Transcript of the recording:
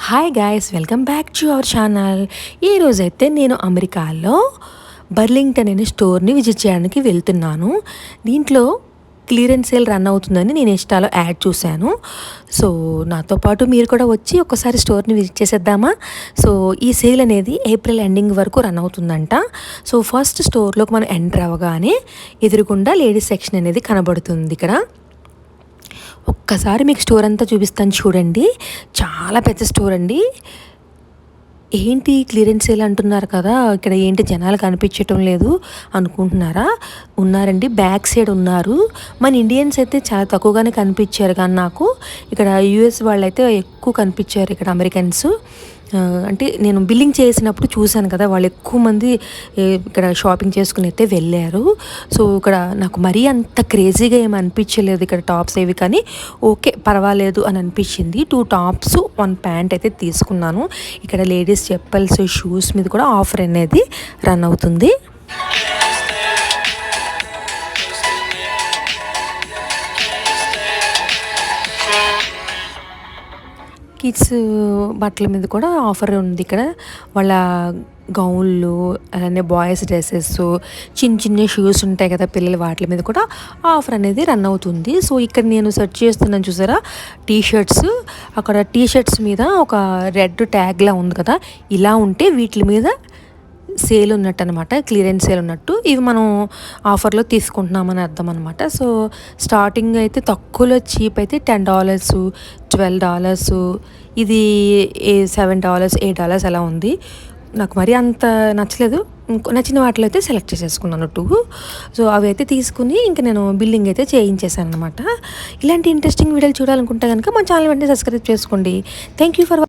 Hi guys welcome back to our channel ఈరోజైతే నేను అమెరికాలో బర్లింగ్టన్ అనే స్టోర్ని విజిట్ చేయడానికి వెళ్తున్నాను. దీంట్లో క్లియరెన్స్ సేల్ రన్ అవుతుందని నేను ఇన్స్టాలో యాడ్ చూశాను. సో నాతో పాటు మీరు కూడా వచ్చి ఒకసారి స్టోర్ని విజిట్ చేసేద్దామా? సో ఈ సేల్ అనేది ఏప్రిల్ ఎండింగ్ వరకు రన్ అవుతుందంట. సో ఫస్ట్ స్టోర్లోకి మనం ఎంటర్ అవ్వగానే ఎదురుగుండా లేడీస్ సెక్షన్ అనేది కనబడుతుంది ఇక్కడ. ఒక్కసారి మీకు స్టోర్ అంతా చూపిస్తాను చూడండి. చాలా పెద్ద స్టోర్ అండి. ఏంటి క్లియరెన్స్ సేల్ అంటున్నారు కదా ఇక్కడ ఏంటి జనాలు కనిపించటం లేదు అనుకుంటున్నారా? ఉన్నారండి బ్యాక్ సైడ్ ఉన్నారు. మన ఇండియన్స్ అయితే చాలా తక్కువగానే కనిపించారు కానీ నాకు. ఇక్కడ యూఎస్ వాళ్ళు అయితే ఎక్కువ కనిపించారు ఇక్కడ అమెరికన్స్. అంటే నేను బిల్లింగ్ చేసినప్పుడు చూశాను కదా వాళ్ళు ఎక్కువ మంది ఇక్కడ షాపింగ్ చేసుకుని అయితే వెళ్ళారు. సో ఇక్కడ నాకు మరీ అంత క్రేజీగా ఏమి అనిపించలేదు ఇక్కడ టాప్స్ ఏవి కానీ ఓకే పర్వాలేదు అని అనిపించింది. టూ టాప్స్ వన్ ప్యాంట్ అయితే తీసుకున్నాను. ఇక్కడ లేడీస్ చెప్పల్స్ షూస్ మీద కూడా ఆఫర్ అనేది రన్ అవుతుంది. కిడ్స్ బట్టల మీద కూడా ఆఫర్ ఉంది ఇక్కడ. వాళ్ళ గౌన్లు అలానే బాయ్స్ డ్రెస్సెస్ చిన్న చిన్న షూస్ ఉంటాయి కదా పిల్లల వాటి మీద కూడా ఆఫర్ అనేది రన్ అవుతుంది. సో ఇక్కడ నేను సెర్చ్ చేస్తున్నాను చూసారా? టీ షర్ట్స్ అక్కడ టీ షర్ట్స్ మీద ఒక రెడ్ ట్యాగ్లా ఉంది కదా? ఇలా ఉంటే వీటి మీద సేల్ ఉన్నట్టు అనమాట క్లియరెన్స్ సేల్ ఉన్నట్టు. ఇవి మనం ఆఫర్లో తీసుకుంటున్నామని అర్థం అనమాట సో స్టార్టింగ్ అయితే తక్కువలో చీప్ అయితే టెన్ డాలర్స్ ట్వెల్వ్ డాలర్స్ ఇది ఏ సెవెన్ డాలర్స్ ఎయిట్ డాలర్స్ అలా ఉంది. నాకు మరి అంత నచ్చలేదు. ఇంకో నచ్చిన వాటిలో అయితే సెలెక్ట్ చేసేసుకున్నాను టూ. సో అవి అయితే తీసుకుని ఇంకా నేను బిల్లింగ్ అయితే చేయించేసాను అనమాట ఇలాంటి ఇంట్రెస్టింగ్ వీడియోలు చూడాలనుకుంటే కనుక మా ఛానల్ వెంటనే సబ్స్క్రైబ్ చేసుకోండి. Thank you for